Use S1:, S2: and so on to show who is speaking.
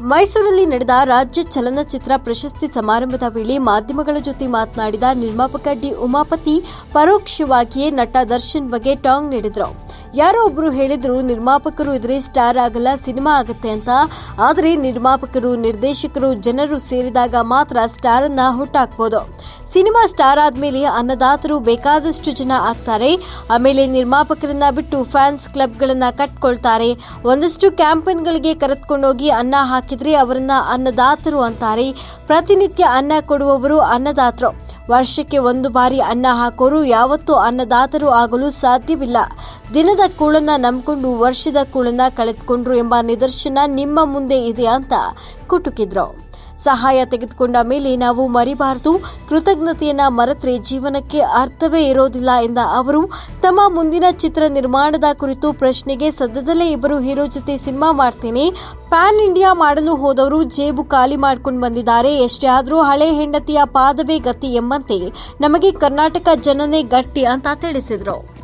S1: ಮೈಸೂರಲ್ಲಿ ನಡೆದ ರಾಜ್ಯ ಚಲನಚಿತ್ರ ಪ್ರಶಸ್ತಿ ಸಮಾರಂಭದ ವೇಳೆ ಮಾಧ್ಯಮಗಳ ಜೊತೆ ಮಾತನಾಡಿದ ನಿರ್ಮಾಪಕ ಡಿ ಉಮಾಪತಿ, ಪರೋಕ್ಷವಾಗಿಯೇ ನಟ ದರ್ಶನ್ ಬಗ್ಗೆ ಟಾಂಗ್ ನೀಡಿದ್ರು. ಯಾರೋ ಒಬ್ರು ಹೇಳಿದ್ರು, ನಿರ್ಮಾಪಕರು ಇದ್ರೆ ಸ್ಟಾರ್ ಆಗಲ್ಲ, ಸಿನಿಮಾ ಆಗುತ್ತೆ ಅಂತ. ಆದರೆ ನಿರ್ಮಾಪಕರು, ನಿರ್ದೇಶಕರು ಜನರು ಸೇರಿದಾಗ ಮಾತ್ರ ಸ್ಟಾರ್ ಅನ್ನ ಹುಟ್ಟಾಕ್ಬೋದು ಸಿನಿಮಾ ಸ್ಟಾರ್ ಆದ್ಮೇಲೆ ಅನ್ನದಾತರು ಬೇಕಾದಷ್ಟು ಜನ ಆಗ್ತಾರೆ. ಆಮೇಲೆ ನಿರ್ಮಾಪಕರನ್ನ ಬಿಟ್ಟು ಫ್ಯಾನ್ಸ್ ಕ್ಲಬ್ಗಳನ್ನ ಕಟ್ಕೊಳ್ತಾರೆ. ಒಂದಷ್ಟು ಕ್ಯಾಂಪನ್ಗಳಿಗೆ ಕರೆದುಕೊಂಡೋಗಿ ಅನ್ನ ಹಾಕಿದ್ರೆ ಅವರನ್ನ ಅನ್ನದಾತರು ಅಂತಾರೆ. ಪ್ರತಿನಿತ್ಯ ಅನ್ನ ಕೊಡುವವರು ಅನ್ನದಾತರು. ವರ್ಷಕ್ಕೆ ಒಂದು ಬಾರಿ ಅನ್ನ ಹಾಕೋರು, ಯಾವತ್ತೂ ಅನ್ನದಾತರು ಆಗಲು ಸಾಧ್ಯವಿಲ್ಲ. ದಿನದ ಕೂಳನ್ನ ನಂಬಿಕೊಂಡು ವರ್ಷದ ಕೂಳನ್ನ ಕಳೆದುಕೊಂಡ್ರು ಎಂಬ ನಿದರ್ಶನ ನಿಮ್ಮ ಮುಂದೆ ಇದೆ ಅಂತ ಕುಟುಕಿದ್ರು. ಸಹಾಯ ತೆಗೆದುಕೊಂಡ ಮೇಲೆ ನಾವು ಮರಿಬಾರದು. ಕೃತಜ್ಞತೆಯನ್ನ ಮರೆತರೆ ಜೀವನಕ್ಕೆ ಅರ್ಥವೇ ಇರೋದಿಲ್ಲ ಎಂದ ಅವರು. ತಮ್ಮ ಮುಂದಿನ ಚಿತ್ರ ನಿರ್ಮಾಣದ ಕುರಿತು ಪ್ರಶ್ನೆಗೆ ಸದ್ಯದಲ್ಲೇ ಇಬ್ಬರು ಹೀರೋ ಜೊತೆ ಸಿನಿಮಾ ಮಾಡ್ತೇನೆ. ಪ್ಯಾನ್ ಇಂಡಿಯಾ ಮಾಡಲು ಹೋದವರು ಜೇಬು ಖಾಲಿ ಮಾಡ್ಕೊಂಡು ಬಂದಿದ್ದಾರೆ. ಎಷ್ಟೇ ಆದರೂ ಹಳೆ ಹೆಂಡತಿಯ ಪಾದವೇ ಗತಿ ಎಂಬಂತೆ. ನಮಗೆ ಕರ್ನಾಟಕ ಜನನೇ ಗಟ್ಟಿ ಅಂತ ತಿಳಿಸಿದರು.